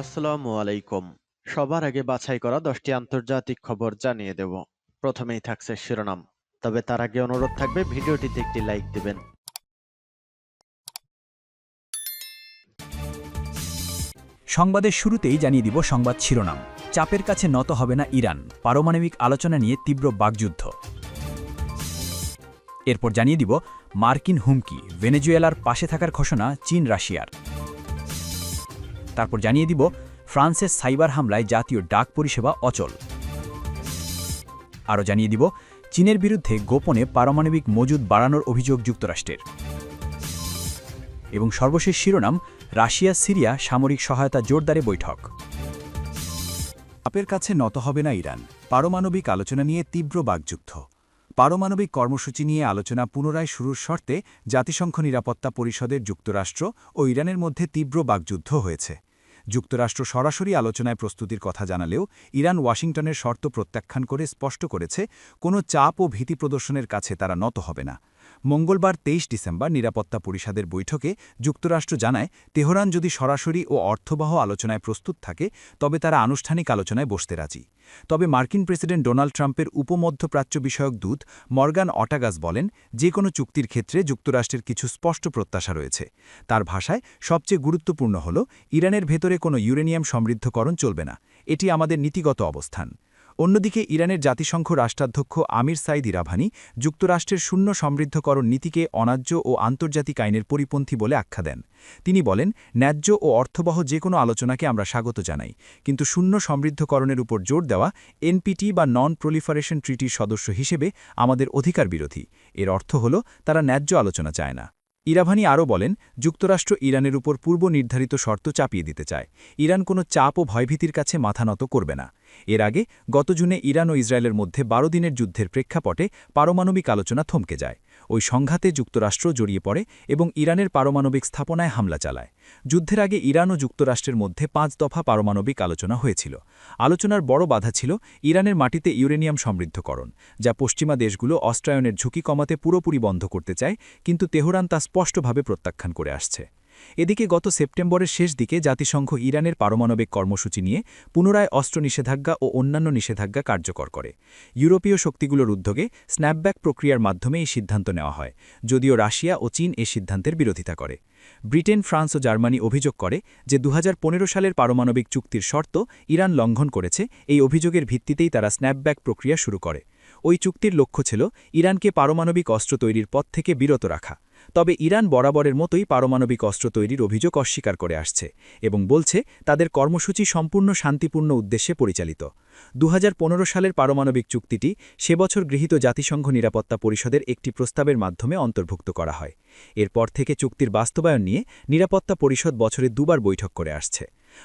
আসসালামু আলাইকুম। সবার আগে বাছাই করা দশটি আন্তর্জাতিক খবর জানিয়ে দেব। প্রথমেই থাকছে শিরোনাম। তবে তার আগে অনুরোধ থাকবে, ভিডিওটিতে একটি লাইক দিবেন। সংবাদের শুরুতেই জানিয়ে দিব সংবাদ শিরোনাম। চাপের কাছে নত হবে না ইরান। পারমাণবিক আলোচনা নিয়ে তীব্র বাকযুদ্ধ। এরপর জানিয়ে দিব মার্কিন হুমকি, ভেনেজুয়েলার পাশে থাকার ঘোষণা চীন রাশিয়ার তারপর জানিয়ে দিব, ফ্রান্সের সাইবার হামলায় জাতীয় ডাক পরিষেবা অচল। আরও জানিয়ে দিব, চীনের বিরুদ্ধে গোপনে পারমাণবিক মজুদ বাড়ানোর অভিযোগ যুক্তরাষ্ট্রের। এবং সর্বশেষ শিরোনাম, রাশিয়া, সিরিয়া সামরিক সহায়তা জোরদারে বৈঠক। আপের কাছে নত হবে না ইরান। পারমাণবিক আলোচনা নিয়ে তীব্র বাকযুদ্ধ পারমাণবিক কর্মসূচি নিয়ে আলোচনা পুনরায় শুরুর শর্তে জাতিসংঘ নিরাপত্তা পরিষদের যুক্তরাষ্ট্র ও ইরানের মধ্যে তীব্র বাকযুদ্ধ হয়েছে। যুক্তরাষ্ট্র সরাসরি আলোচনায় প্রস্তুতির কথা জানালেও ইরান ওয়াশিংটনের শর্ত প্রত্যাখ্যান করে স্পষ্ট করেছে, কোনো চাপ ও ভীতি প্রদর্শনের কাছে তারা নত হবে না। মঙ্গলবার তেইশ ডিসেম্বর নিরাপত্তা পরিষদের বৈঠকে যুক্তরাষ্ট্র জানায়, তেহরান যদি সরাসরি ও অর্থবহ আলোচনায় প্রস্তুত থাকে, তবে তারা আনুষ্ঠানিক আলোচনায় বসতে রাজি। তবে মার্কিন প্রেসিডেন্ট ডোনাল্ড ট্রাম্পের উপমধ্যপ্রাচ্য বিষয়ক দূত মর্গান অটাগাস বলেন যে কোনো চুক্তির ক্ষেত্রে যুক্তরাষ্ট্রের কিছু স্পষ্ট প্রত্যাশা রয়েছে। তার ভাষায়, সবচেয়ে গুরুত্বপূর্ণ হল, ইরানের ভেতরে কোনো ইউরেনিয়াম সমৃদ্ধকরণ চলবে না। এটি আমাদের নীতিগত অবস্থান। অন্যদিকে ইরানের জাতিসংঘ রাষ্ট্রাধ্যক্ষ আমির সাইদ ইরাভানি যুক্তরাষ্ট্রের শূন্য সমৃদ্ধকরণ নীতিকে অনার্য ও আন্তর্জাতিক আইনের পরিপন্থী বলে আখ্যা দেন। তিনি বলেন, ন্যায্য ও অর্থবহ যে কোনো আলোচনাকে আমরা স্বাগত জানাই, কিন্তু শূন্য সমৃদ্ধকরণের উপর জোর দেওয়া এনপিটি বা নন প্রলিফারেশন ট্রিটির সদস্য হিসেবে আমাদের অধিকার বিরোধী এর অর্থ হল, তারা ন্যায্য আলোচনা চায় না। ইরাভানি আরও বলেন, যুক্তরাষ্ট্র ইরানের উপর পূর্ব নির্ধারিত শর্ত চাপিয়ে দিতে চায়। ইরান কোনো চাপ ও ভয়ভীতির কাছে মাথা নত করবে না। এর আগে গত জুনে ইরান ও ইসরায়েলের মধ্যে বারো দিনের যুদ্ধের প্রেক্ষাপটে পারমাণবিক আলোচনা থমকে যায়। ওই সংঘাতে যুক্তরাষ্ট্র জড়িয়ে পড়ে এবং ইরানের পারমাণবিক স্থাপনায় হামলা চালায়। যুদ্ধের আগে ইরান ও যুক্তরাষ্ট্রের মধ্যে পাঁচ দফা পারমাণবিক আলোচনা হয়েছিল। আলোচনার বড় বাধা ছিল ইরানের মাটিতে ইউরেনিয়াম সমৃদ্ধকরণ, যা পশ্চিমা দেশগুলো অস্ট্রায়নের ঝুঁকি কমাতে পুরোপুরি বন্ধ করতে চায়, কিন্তু তেহরান তা স্পষ্টভাবে প্রত্যাখ্যান করে আসছে। এদিকে গত সেপ্টেম্বরের শেষ দিকে জাতিসংঘ ইরানের পারমাণবিক কর্মসূচি নিয়ে পুনরায় অস্ত্র নিষেধাজ্ঞা ও অন্যান্য নিষেধাজ্ঞা কার্যকর করে। ইউরোপীয় শক্তিগুলোর উদ্যোগে স্ন্যাপব্যাক প্রক্রিয়ার মাধ্যমে এই সিদ্ধান্ত নেওয়া হয়, যদিও রাশিয়া ও চীন এ সিদ্ধান্তের বিরোধিতা করে। ব্রিটেন, ফ্রান্স ও জার্মানি অভিযোগ করে যে দু হাজার পনেরো সালের পারমাণবিক চুক্তির শর্ত ইরান লঙ্ঘন করেছে, এই অভিযোগের ভিত্তিতেই তারা স্ন্যাপব্যাক প্রক্রিয়া শুরু করে। ওই চুক্তির লক্ষ্য ছিল ইরানকে পারমাণবিক অস্ত্র তৈরির পথ থেকে বিরত রাখা। তবে ইরান বরাবরের মতোই পারমাণবিক অস্ত্র তৈরির অভিযোগ অস্বীকার করে আসছে এবং বলছে তাদের কর্মসূচি সম্পূর্ণ শান্তিপূর্ণ উদ্দেশ্যে পরিচালিত। দু হাজার পনেরো সালের পারমাণবিক চুক্তিটি সে বছর গৃহীত জাতিসংঘ নিরাপত্তা পরিষদের একটি প্রস্তাবের মাধ্যমে অন্তর্ভুক্ত করা হয়। এরপর থেকে চুক্তির বাস্তবায়ন নিয়ে নিরাপত্তা পরিষদ বছরে দুবার বৈঠক করে আসছে।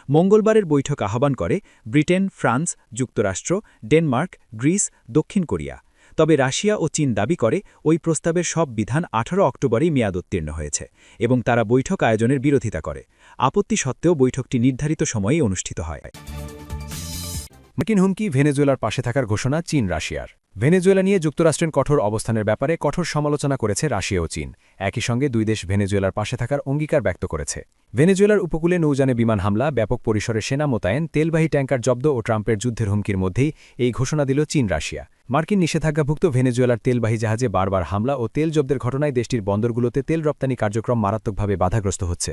মঙ্গলবারের বৈঠক আহ্বান করে ব্রিটেন, ফ্রান্স, যুক্তরাষ্ট্র, ডেনমার্ক, গ্রিস, দক্ষিণ কোরিয়া। তবে রাশিয়া ও চীন দাবি করে, ওই প্রস্তাবের সব বিধান ১৮ অক্টোবরেই মেয়াদোত্তীর্ণ হয়েছে এবং তারা বৈঠক আয়োজনের বিরোধিতা করে। আপত্তি সত্ত্বেও বৈঠকটি নির্ধারিত সময়েই অনুষ্ঠিত হয়। মার্কিন হুমকি ভেনেজুয়েলার পাশে থাকার ঘোষণা চীন রাশিয়ার ভেনেজুয়েলা নিয়ে যুক্তরাষ্ট্রের কঠোর অবস্থানের ব্যাপারে কঠোর সমালোচনা করেছে রাশিয়া ও চীন। একই সঙ্গে দুই দেশ ভেনেজুয়েলার পাশে থাকার অঙ্গীকার ব্যক্ত করেছে। ভেনেজুয়েলার উপকূলে নৌযানে বিমান হামলা, ব্যাপক পরিসরে সেনা মোতায়েন, তেলবাহী ট্যাঙ্কার জব্দ ও ট্রাম্পের যুদ্ধের হুমকির মধ্যেই এই ঘোষণা দিল চীন, রাশিয়া। মার্কিন নিষেধাজ্ঞাভুক্ত ভেনেজুয়েলার তেলবাহী জাহাজে বারবার হামলা ও তেল জব্দের ঘটনায় দেশটির বন্দরগুলোতে তেল রপ্তানি কার্যক্রম মারাত্মকভাবে বাধাগ্রস্ত হচ্ছে।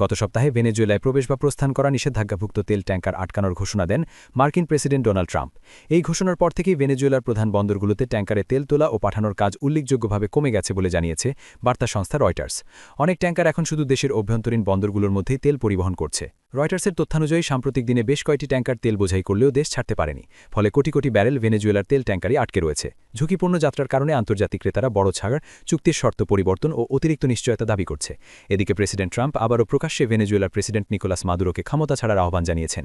গত সপ্তাহে ভেনেজুয়েলায় প্রবেশ বা প্রস্থান করা নিষেধাজ্ঞাভুক্ত তেল ট্যাঙ্কার আটকানোর ঘোষণা দেন মার্কিন প্রেসিডেন্ট ডোনাল্ড ট্রাম্প। এই ঘোষণার পর থেকেই ভেনেজুয়েলার প্রধান বন্দরগুলোতে ট্যাঙ্কারে তেল তোলা ও পাঠানোর কাজ উল্লেখযোগ্যভাবে কমে গেছে বলে জানিয়েছে বার্তা সংস্থা রয়টার্স। অনেক ট্যাঙ্কার এখন শুধু দেশের অভ্যন্তরীণ বন্দরগুলোর মধ্যেই তেল পরিবহন করছে। রয়টার্সের তথ্যানুযায়ী সাম্প্রতিক দিনে বেশ কয়েকটি ট্যাঙ্কার তেল বোঝাই করলেও দেশ ছাড়তে পারেনি, ফলে কোটি কোটি ব্যারেল ভেনেজুয়েলার তেল ট্যাঙ্কারই আটকে রয়েছে। ঝুঁকিপূর্ণ যাত্রার কারণে আন্তর্জাতিক ক্রেতারা বড় ছাড় চুক্তির শর্ত পরিবর্তন ও অতিরিক্ত নিশ্চয়তা দাবি করছে। এদিকে প্রেসিডেন্ট ট্রাম্প আবারও প্রকাশ্যে ভেনেজুয়েলার প্রেসিডেন্ট নিকোলাস মাদুরোকে ক্ষমতা ছাড়ার আহ্বান জানিয়েছেন।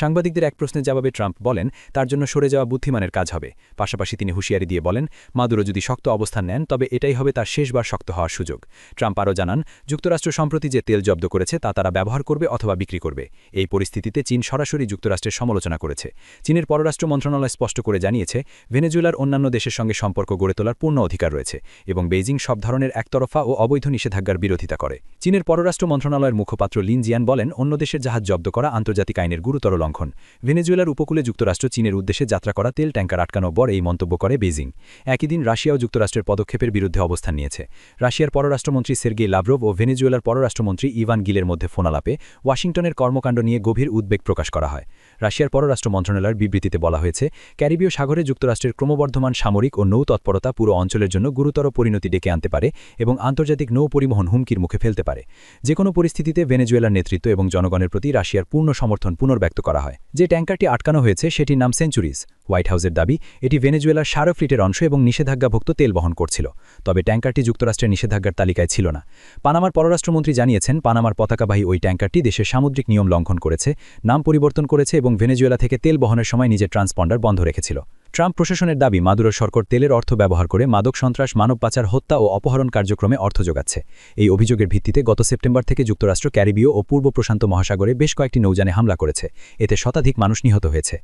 সাংবাদিকদের এক প্রশ্নের জবাবে ট্রাম্প বলেন, তার জন্য সরে যাওয়া বুদ্ধিমানের কাজ হবে। পাশাপাশি তিনি হুঁশিয়ারি দিয়ে বলেন, মাদুরো যদি শক্ত অবস্থান নেন, তবে এটাই হবে তার শেষবার শক্ত হওয়ার সুযোগ। ট্রাম্প আরও জানান, যুক্তরাষ্ট্র সম্প্রতি যে তেল জব্দ করেছে, তা তারা ব্যবহার করবে অথবা বিক্রি করবে। এই পরিস্থিতিতে চীন সরাসরি যুক্তরাষ্ট্রের সমালোচনা করেছে। চীনের পররাষ্ট্র মন্ত্রণালয় স্পষ্ট করে জানিয়েছে, ভেনেজুয়েলার অন্যান্য দেশের সঙ্গে সম্পর্ক গড়ে তোলার পূর্ণ অধিকার রয়েছে এবং বেইজিং সব ধরনের একতরফা ও অবৈধ নিষেধাজ্ঞার বিরোধিতা করে। চীনের পররাষ্ট্র মন্ত্রণালয়ের মুখপাত্র লিন জিয়ান বলেন, অন্য দেশের জাহাজ জব্দ করা আন্তর্জাতিক আইনের গুরুতর লঙ্ঘন। ভেনেজুয়েলার উপকূলে যুক্তরাষ্ট্র চীনের উদ্দেশ্যে যাত্রা করা তেল ট্যাঙ্কার আটকানো বর এই মন্তব্য করে বেইজিং। একই দিন রাশিয়া ও যুক্তরাষ্ট্রের পদক্ষেপের বিরুদ্ধে অবস্থান নিয়েছে। রাশিয়ার পররাষ্ট্রমন্ত্রী সের্গেই লাভরভ ও ভেনেজুয়েলার পররাষ্ট্রমন্ত্রী ইভান গিলের মধ্যে ফোনালাপে ওয়াশিংটনের কর্মকাণ্ড নিয়ে গভীর উদ্বেগ প্রকাশ করা হয়। রাশিয়ার পররাষ্ট্র মন্ত্রণালয়ের বিবৃতিতে বলা হয়েছে, ক্যারিবীয় সাগরে যুক্তরাষ্ট্রের ক্রমবর্ধমান সামরিক ও নৌ তৎপরতা পুরো অঞ্চলের জন্য গুরুতর পরিণতি ডেকে আনতে পারে এবং আন্তর্জাতিক নৌ পরিবহন হুমকির মুখে ফেলতে পারে। যে কোনো পরিস্থিতিতে ভেনেজুয়েলার নেতৃত্ব এবং জনগণের প্রতি রাশিয়ার পূর্ণ সমর্থন পুনর্ব্যক্ত করা হয়। যে ট্যাঙ্কারটি আটকানো হয়েছে, সেটির নাম সেঞ্চুরিজ। হোয়াইট হাউসের দাবি, এটি ভেনেজুয়েলার সারো ফ্লিটের অংশ এবং নিষেধাজ্ঞাভুক্ত তেল বহন করছিল। তবে ট্যাঙ্কারটি যুক্তরাষ্ট্রের নিষেধাজ্ঞার তালিকায় ছিল না। পানামার পররাষ্ট্রমন্ত্রী জানিয়েছেন, পানামার পতাকাবাহী ওই ট্যাঙ্কারটি দেশের সামুদ্রিক নিয়ম লঙ্ঘন করেছে, নাম পরিবর্তন করেছে এবং ভেনেজুয়েলা থেকে তেল বহনের সময় নিজের ট্রান্সপন্ডার বন্ধ রেখেছিল। ট্রাম্প প্রশাসনের দাবি মাদুরো সরকার তেলের অর্থ ব্যবহার করে মাদক সন্ত্রাস, মানব পাচার, হত্যা ও অপহরণ কার্যক্রমে অর্থ যোগাচ্ছে। এই অভিযোগের ভিত্তিতে গত সেপ্টেম্বর থেকে যুক্তরাষ্ট্র, ক্যারিবীয় ও পূর্ব প্রশান্ত মহাসাগরে বেশ কয়েকটি নৌযানে হামলা করেছে। এতে শতাধিক মানুষ নিহত হয়েছে।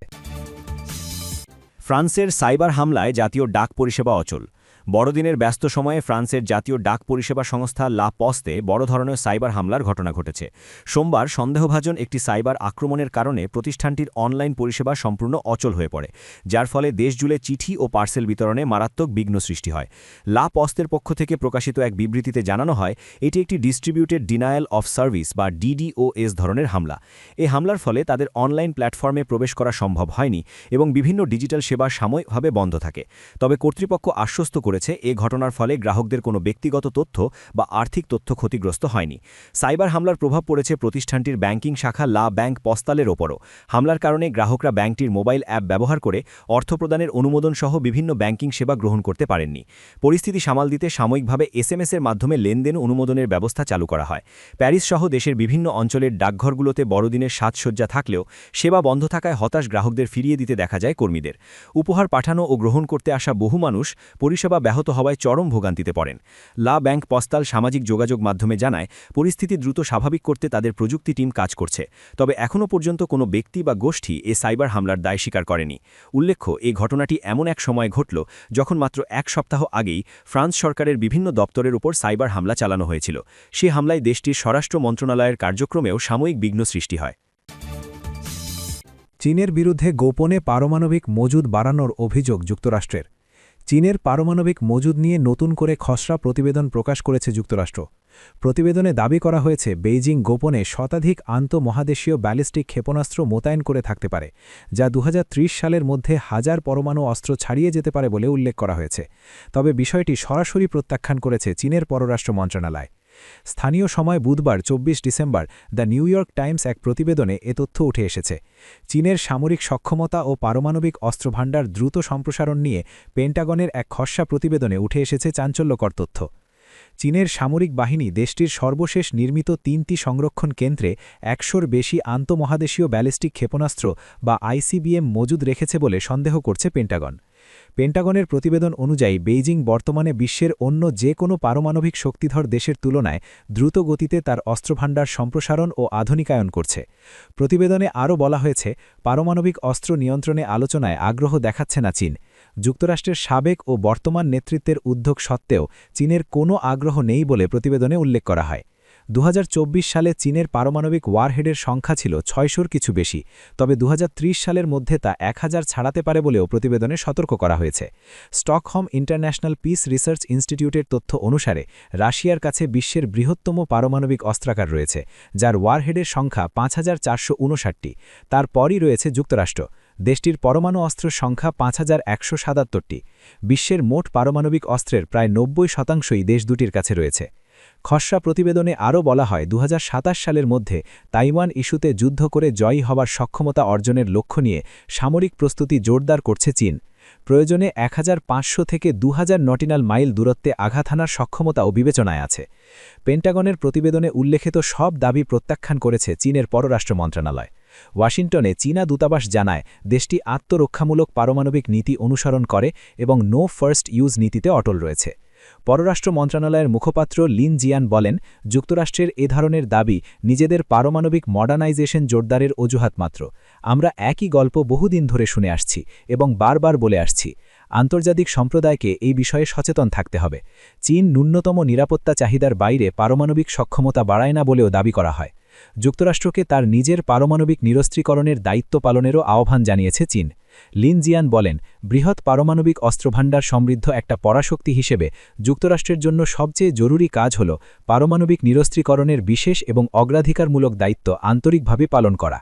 ফ্রান্সের সাইবার হামলায় জাতীয় ডাক পরিষেবা অচল। বড়দিনের ব্যস্ত সময়ে ফ্রান্সের জাতীয় ডাক পরিষেবা সংস্থা লা পস্তে বড় ধরনের সাইবার হামলার ঘটনা ঘটেছে। সোমবার সন্দেহভাজন একটি সাইবার আক্রমণের কারণে প্রতিষ্ঠানটির অনলাইন পরিষেবা সম্পূর্ণ অচল হয়ে পড়ে, যার ফলে দেশজুড়ে চিঠি ও পার্সেল বিতরণে মারাত্মক বিঘ্ন সৃষ্টি হয়। লা পস্তের পক্ষ থেকে প্রকাশিত এক বিবৃতিতে জানানো হয়, এটি একটি ডিস্ট্রিবিউটেড ডিনায়াল অফ সার্ভিস বা ডিডিওএস ধরনের হামলা। এই হামলার ফলে তাদের অনলাইন প্ল্যাটফর্মে প্রবেশ করা সম্ভব হয়নি এবং বিভিন্ন ডিজিটাল সেবা সাময়িকভাবে বন্ধ থাকে। তবে কর্তৃপক্ষ আশ্বস্ত করেছে, এ ঘটনার ফলে গ্রাহকদের কোনো ব্যক্তিগত তথ্য বা আর্থিক তথ্য ক্ষতিগ্রস্ত হয়নি। সাইবার হামলার প্রভাব পড়েছে প্রতিষ্ঠানটির ব্যাংকিং শাখা লা ব্যাংক পস্তালের ওপরও। হামলার কারণে গ্রাহকরা ব্যাংকটির মোবাইল অ্যাপ ব্যবহার করে অর্থ প্রদানের অনুমোদন সহ বিভিন্ন ব্যাংকিং সেবা গ্রহণ করতে পারেননি। পরিস্থিতি সামাল দিতে সাময়িকভাবে এসএমএসের মাধ্যমে লেনদেন অনুমোদনের ব্যবস্থা চালু করা হয়। প্যারিস সহ দেশের বিভিন্ন অঞ্চলের ডাকঘরগুলোতে বড়দিনের সাজসজ্জা থাকলেও সেবা বন্ধ থাকায় হতাশ গ্রাহকদের ফিরিয়ে দিতে দেখা যায় কর্মীদের। উপহার পাঠানো ও গ্রহণ করতে আসা বহু মানুষ পরিষেবা ব্যাহত হওয়ায় চরম ভোগান্তিতে পড়েন। লা ব্যাংক পস্তাল সামাজিক যোগাযোগ মাধ্যমে জানায়, পরিস্থিতি দ্রুত স্বাভাবিক করতে তাদের প্রযুক্তি টিম কাজ করছে। তবে এখনও পর্যন্ত কোনো ব্যক্তি বা গোষ্ঠী এ সাইবার হামলার দায় স্বীকার করেনি। উল্লেখ্য এই ঘটনাটি এমন এক সময় ঘটল যখন মাত্র এক সপ্তাহ আগেই ফ্রান্স সরকারের বিভিন্ন দপ্তরের উপর সাইবার হামলা চালানো হয়েছিল। সে হামলায় দেশটির স্বরাষ্ট্র মন্ত্রণালয়ের কার্যক্রমেও সাময়িক বিঘ্ন সৃষ্টি হয়। চীনের বিরুদ্ধে গোপনে পারমাণবিক মজুদ বাড়ানোর অভিযোগ যুক্তরাষ্ট্রের। চীনের পারমাণবিক মজুদ নিয়ে নতুন করে খসড়া প্রতিবেদন প্রকাশ করেছে যুক্তরাষ্ট্র। প্রতিবেদনে দাবি করা হয়েছে, বেইজিং গোপনে শতাধিক আন্তঃমহাদেশীয় ব্যালিস্টিক ক্ষেপণাস্ত্র মোতায়েন করে থাকতে পারে, যা দু হাজার ত্রিশ সালের মধ্যে হাজার পরমাণু অস্ত্র ছাড়িয়ে যেতে পারে বলে উল্লেখ করা হয়েছে। তবে বিষয়টি সরাসরি প্রত্যাখ্যান করেছে চীনের পররাষ্ট্র মন্ত্রণালয়। স্থানীয় সময় বুধবার ২৪ December the New York Times এক প্রতিবেদনে এ তথ্য উঠে এসেছে। চীনের সামরিক সক্ষমতা ও পারমাণবিক অস্ত্রভাণ্ডার দ্রুত সম্প্রসারণ নিয়ে পেন্টাগনের এক খসড়া প্রতিবেদনে উঠে এসেছে চাঞ্চল্যকর তথ্য। চীনের সামরিক বাহিনী দেশটির সর্বশেষ নির্মিত তিনটি সংরক্ষণ কেন্দ্রে একশোর বেশি আন্তঃমহাদেশীয় ব্যালিস্টিক ক্ষেপণাস্ত্র বা আইসিবিএম মজুদ রেখেছে বলে সন্দেহ করছে পেন্টাগন। পেন্টাগনের প্রতিবেদন অনুযায়ী বেইজিং বর্তমানে বিশ্বের অন্য যে কোনো পারমাণবিক শক্তিধর দেশের তুলনায় দ্রুত গতিতে তার অস্ত্রভাণ্ডার সম্প্রসারণ ও আধুনিকায়ন করছে। প্রতিবেদনে আরও বলা হয়েছে, পারমাণবিক অস্ত্র নিয়ন্ত্রণে আলোচনায় আগ্রহ দেখাচ্ছে না চীন। যুক্তরাষ্ট্রের সাবেক ও বর্তমান নেতৃত্বের উদ্যোগ সত্ত্বেও চীনের কোনো আগ্রহ নেই বলে প্রতিবেদনে উল্লেখ করা হয়। দু হাজার চব্বিশ সালে চীনের পারমাণবিক ওয়ারহেডের সংখ্যা ছিল ছয়শোর কিছু বেশি, তবে দু হাজার ত্রিশ সালের মধ্যে তা এক হাজার ছাড়াতে পারে বলেও প্রতিবেদনে সতর্ক করা হয়েছে। স্টকহোম ইন্টারন্যাশনাল পিস রিসার্চ ইনস্টিটিউটের তথ্য অনুসারে, রাশিয়ার কাছে বিশ্বের বৃহত্তম পারমাণবিক অস্ত্রাগার রয়েছে, যার ওয়ারহেডের সংখ্যা পাঁচ হাজার তারপরই রয়েছে যুক্তরাষ্ট্র। দেশটির পরমাণু অস্ত্রের সংখ্যা পাঁচ হাজার বিশ্বের মোট পারমাণবিক অস্ত্রের প্রায় নব্বই শতাংশই দেশ দুটির কাছে রয়েছে। খসড়া প্রতিবেদনে আরও বলা হয় দু হাজার সাতাশ সালের মধ্যে তাইওয়ান ইস্যুতে যুদ্ধ করে জয়ী হবার সক্ষমতা অর্জনের লক্ষ্য নিয়ে সামরিক প্রস্তুতি জোরদার করছে চীন। প্রয়োজনে এক হাজার পাঁচশো থেকে দু হাজার নটিনাল মাইল দূরত্বে আঘাত হানার সক্ষমতাও বিবেচনায় আছে। পেন্টাগনের প্রতিবেদনে উল্লেখিত সব দাবি প্রত্যাখ্যান করেছে চীনের পররাষ্ট্র মন্ত্রণালয়। ওয়াশিংটনে চীনা দূতাবাস জানায়, দেশটি আত্মরক্ষামূলক পারমাণবিক নীতি অনুসরণ করে এবং নো ফার্স্ট ইউজ নীতিতে অটল রয়েছে। পররাষ্ট্র মন্ত্রণালয়ের মুখপাত্র লিন জিয়ান বলেন, যুক্তরাষ্ট্রের এ ধরনের দাবি নিজেদের পারমাণবিক মডার্নাইজেশন জোরদারের অজুহাত মাত্র। আমরা একই গল্প বহুদিন ধরে শুনে আসছি এবং বারবার বলে আসছি, আন্তর্জাতিক সম্প্রদায়কে এই বিষয়ে সচেতন থাকতে হবে। চীন ন্যূনতম নিরাপত্তা চাহিদার বাইরে পারমাণবিক সক্ষমতা বাড়ায় না বলেও দাবি করা হয়। যুক্তরাষ্ট্রকে তার নিজের পারমাণবিক নিরস্ত্রীকরণের দায়িত্ব পালনেরও আহ্বান জানিয়েছে চীন। লিন জিয়ান বলেন, বৃহৎ পারমাণবিক অস্ত্রভাণ্ডার সমৃদ্ধ একটা পরাশক্তি হিসেবে যুক্তরাষ্ট্রের জন্য সবচেয়ে জরুরি কাজ হল পারমাণবিক নিরস্ত্রীকরণের বিশেষ এবং অগ্রাধিকারমূলক দায়িত্ব আন্তরিকভাবে পালন করা।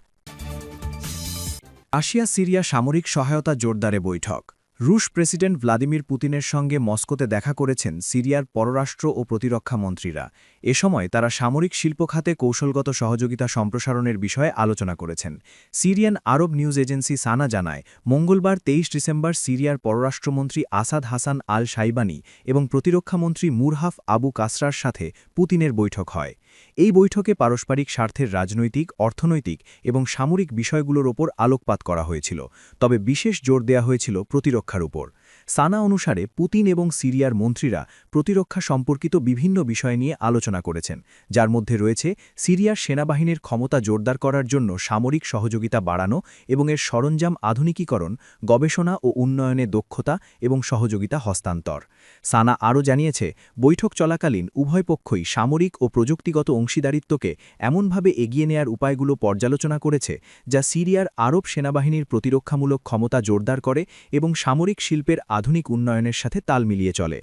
আসিয়া সিরিয়া সামরিক সহায়তা জোরদারে বৈঠক। রুশ প্রেসিডেন্ট ভ্লাদিমির পুতিনের সঙ্গে মস্কোতে দেখা করেছেন সিরিয়ার পররাষ্ট্র ও প্রতিরক্ষা মন্ত্রীরা। এ সময় তারা সামরিক শিল্প খাতে কৌশলগত সহযোগিতা সম্প্রসারণের বিষয়ে আলোচনা করেছেন। Syrian Arab News Agency SANA জানায়, মঙ্গলবার তেইশ ডিসেম্বর সিরিয়ার পররাষ্ট্রমন্ত্রী আসাদ হাসান আল সাইবানি এবং প্রতিরক্ষামন্ত্রী মুরহাফ আবু কাসরার সাথে পুতিনের বৈঠক হয়। এই বৈঠকে পারস্পরিক স্বার্থের রাজনৈতিক, অর্থনৈতিক এবং সামরিক বিষয়গুলোর ওপর আলোকপাত করা হয়েছিল, তবে বিশেষ জোর দেয়া হয়েছিল প্রতিরক্ষার উপর। সানা অনুসারে পুতিন এবং সিরিয়ার মন্ত্রীরা প্রতিরক্ষা সম্পর্কিত বিভিন্ন বিষয় নিয়ে আলোচনা করেছেন, যার মধ্যে রয়েছে সিরিয়ার সেনাবাহিনীর ক্ষমতা জোরদার করার জন্য সামরিক সহযোগিতা বাড়ানো এবং এর সরঞ্জাম আধুনিকীকরণ, গবেষণা ও উন্নয়নে দক্ষতা এবং সহযোগিতা হস্তান্তর। সানা আরও জানিয়েছে, বৈঠক চলাকালীন উভয় পক্ষই সামরিক ও প্রযুক্তিগত অংশীদারিত্বকে এমনভাবে এগিয়ে নেয়ার উপায়গুলো পর্যালোচনা করেছে, যা সিরিয়ার আরব সেনাবাহিনীর প্রতিরক্ষামূলক ক্ষমতা জোরদার করে এবং সামরিক শিল্পের আধুনিক উন্নয়নের সাথে তাল মিলিয়ে চলে।